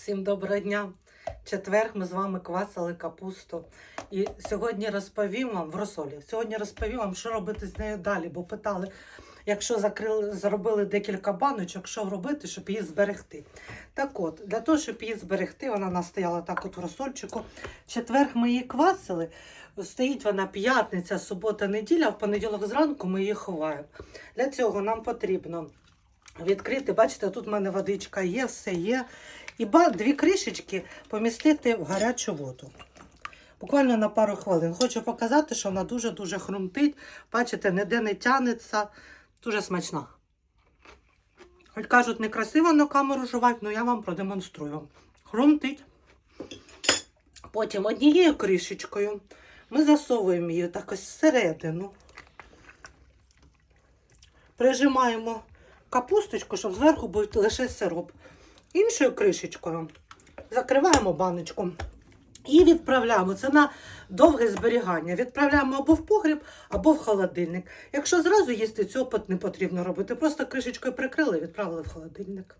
Всім доброго дня! Четверг ми з вами квасили капусту. І сьогодні розповім вам в розсолі. Сьогодні розповім вам, що робити з нею далі, бо питали, якщо закрили, зробили декілька баночок, що робити, щоб її зберегти. Так от, для того, щоб її зберегти, вона настояла так от в розсольчику. Четверг ми її квасили. Стоїть вона п'ятниця, субота, неділя, в понеділок зранку ми її ховаємо. Для цього нам потрібно відкрити, бачите, тут в мене водичка є, все є. І дві кришечки помістити в гарячу воду. Буквально на пару хвилин. Хочу показати, що вона дуже-дуже хрумтить. Бачите, ніде не тянеться. Дуже смачна. Хоч кажуть, некрасиво на камеру жувати, але я вам продемонструю. Хрумтить. Потім однією кришечкою ми засовуємо її так ось всередину. Прижимаємо капусточку, щоб зверху був лише сироп. Іншою кришечкою закриваємо баночку і відправляємо. Це на довге зберігання. Відправляємо або в погріб, або в холодильник. Якщо зразу їсти, цього не потрібно робити. Просто кришечкою прикрили і відправили в холодильник.